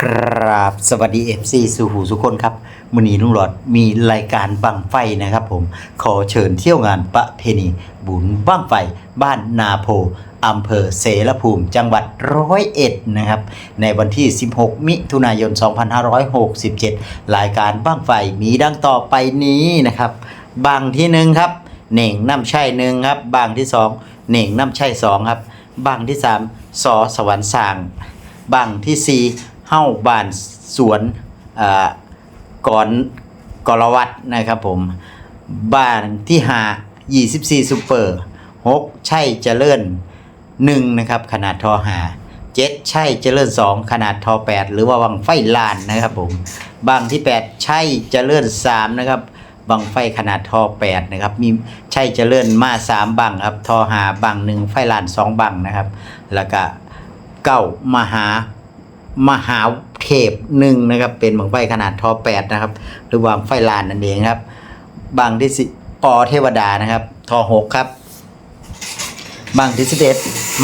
ครับสวัสดี MC สู่หูสุคนครับมือนี้ลุงหลอดมีรายการบังไฟนะครับผม ขอเชิญเที่ยวงานประเพณี บุญบังไฟ บ้านนาโพอำเภอเสรภูมิจังหวัดร้อยเอ็ดนะครับ ในวันที่ 16 มิถุนายน 2567 รายการบังไฟมีดังต่อไปนี้นะครับบางที่หนึ่งครับเหน่งน้ำชัยหนึ่งครับบางที่สองเหน่งน้ำชัยสองครับบางที่สามสอสวรรค์สางบังที่สี่ เฮ้าบ้านสวนก่อนกรวัตนะครับผมบ้านที่หา24ซูเปอร์หกใช่เจริญหนึ่งนะครับขนาดทอหาเจ็ดใช่เจริญสองขนาดทอแปดหรือว่าวังไฟลานนะครับผมบางที่แปดใช่เจริญสามนะครับบังไฟขนาดทอแปดนะครับ มีใช่เจริญมาสามบังครับทอหาบังหนึ่งไฟลานสองบังนะครับ แล้วก็เก้ามหา มหาเทพหนึ่งนะครับเป็นบังไฟขนาดทอแปดนะครับ หรือว่าไฟลานนั่นเองครับบางที่สิอเทวดานะครับทอหกครับบางที่สิบเอ็ด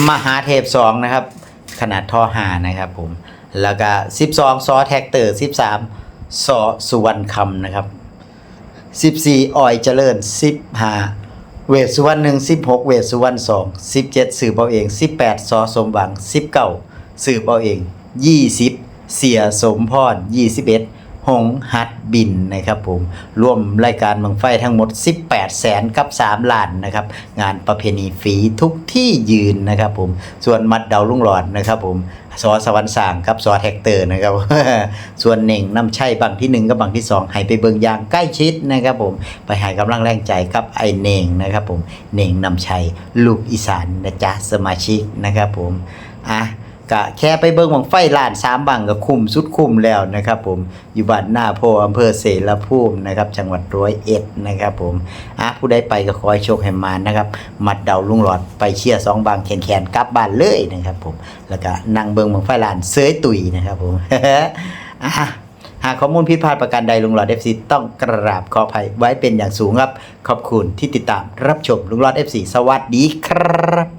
มหาเทพสองนะครับ ขนาดทอหานะครับผมแล้วก็สิบสองซอแท็กเตอร์สิบสามซอสุวรรณคำนะครับสิบสี่ออยเจริญสิบห้าเวทสุวรรณหนึ่งสิบหกเวทสุวรรณสองสิบเจ็ดสืบเอาเองสิบแปดซอสมหวังสิบเก้าสืบเอาเอง ยี่สิบเสียสมพรยี่สิบเอ็ดหงหัดบินนะครับผมรวมรายการบังไฟทั้งหมด 18 แสนกับ 3 ล้านนะครับ งานประเพณีฝีทุกที่ยืนนะครับผมส่วนมัดเดาลุงหลอดนะครับผมสอสวรรค์สางกับสอแท็กเตอร์นะครับ ส่วนเหน่งน้ำชัยบังที่ 1 กับบังที่ 2 ให้ไปเบิงยางใกล้ชิดนะครับผมไปให้กำลังแรงใจกับไอเน่งนะครับผมเน่งน้ำชัยลูกอีสานนะจ๊ะสมาชิกนะครับผมอะ ก็แค่ไปเบิ่งบังไฟลานสามบังก็คุ้มสุดคุ้มแล้วนะครับผมอยู่บ้านหน้าโพอำเภอเสรภูมินะครับจังหวัดร้อยเอ็ดนะครับผมอะผู้ใดไปก็ขอให้โชคให้มานะครับมัดเดาลุงหลอดไปเชียร์สองบางแขนแขนกลับบ้านเลยนะครับผมแล้วก็นั่งเบิ่งบังไฟลานเสยตุยนะครับผมอะหากข้อมูลผิดพลาดประการใดลุงหลอด FC ต้องกราบขออภัยไว้เป็นอย่างสูงครับ ขอบคุณที่ติดตามรับชมลุงหลอด FC สวัสดีครับ